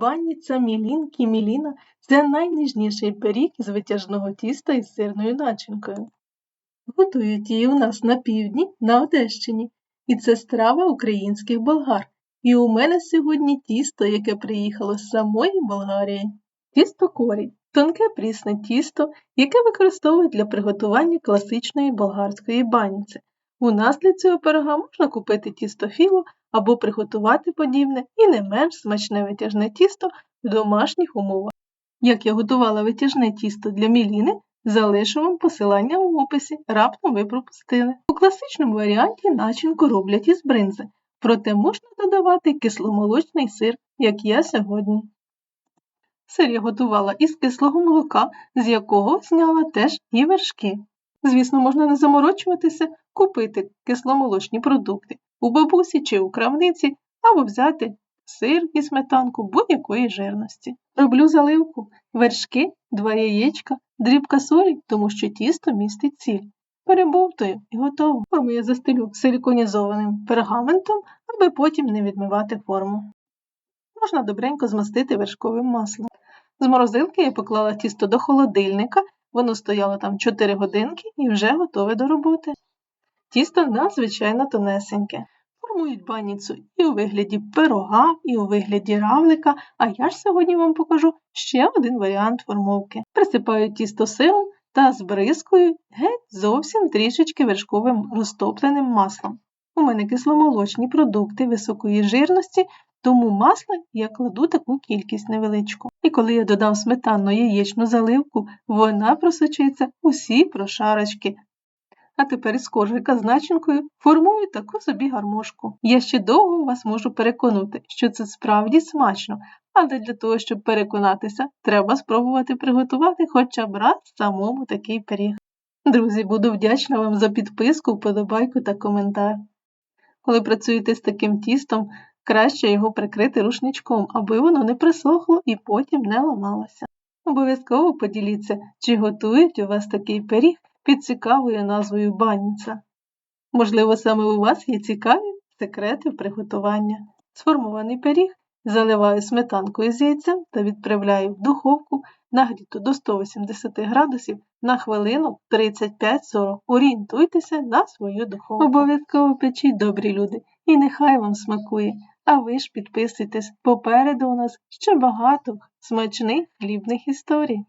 Баніця Мілінки Міліна це найніжніший пиріг з витяжного тіста із сирною начинкою. Готують її у нас на півдні на Одещині, і це страва українських болгар. І у мене сьогодні тісто, яке приїхало з самої Болгарії. Тісто корінь тонке прісне тісто, яке використовують для приготування класичної болгарської баніці. У нас для цього пирога можна купити тісто філо або приготувати подібне і не менш смачне витяжне тісто в домашніх умовах. Як я готувала витяжне тісто для міліни, залишу вам посилання у описі, раптом ви пропустили. У класичному варіанті начинку роблять із бринзи, проте можна додавати кисломолочний сир, як я сьогодні. Сир я готувала із кислого молока, з якого зняла теж і вершки. Звісно, можна не заморочуватися, купити кисломолочні продукти у бабусі чи у крамниці, або взяти сир і сметанку будь-якої жирності. Роблю заливку, вершки, два яєчка, дрібка солі, тому що тісто містить сіль. Перебовтую і готово. Форму я застелю силіконізованим пергаментом, аби потім не відмивати форму. Можна добренько змастити вершковим маслом. З морозилки я поклала тісто до холодильника, воно стояло там 4 годинки і вже готове до роботи. Тісто надзвичайно тонесеньке. Формують баніцу і у вигляді пирога, і у вигляді равлика, а я ж сьогодні вам покажу ще один варіант формовки. Присипаю тісто сиром та збризкую геть зовсім трішечки вершковим розтопленим маслом. У мене кисломолочні продукти високої жирності, тому масла я кладу таку кількість невеличку. І коли я додам сметанну яєчну заливку, вона просочиться усі прошарочки. А тепер із коржика з начинкою формую таку собі гармошку. Я ще довго вас можу переконати, що це справді смачно, але для того, щоб переконатися, треба спробувати приготувати хоча б раз самому такий пиріг. Друзі, буду вдячна вам за підписку, вподобайку та коментар. Коли працюєте з таким тістом, краще його прикрити рушничком, аби воно не присохло і потім не ламалося. Обов'язково поділіться, чи готують у вас такий пиріг під цікавою назвою баніця. Можливо, саме у вас є цікаві секрети приготування. Сформований пиріг заливаю сметанкою з яйцем та відправляю в духовку нагріту до 180 градусів на хвилину 35-40. Орієнтуйтеся на свою духовку. Обов'язково печіть, добрі люди, і нехай вам смакує. А ви ж підписуйтесь, попереду у нас ще багато смачних хлібних історій.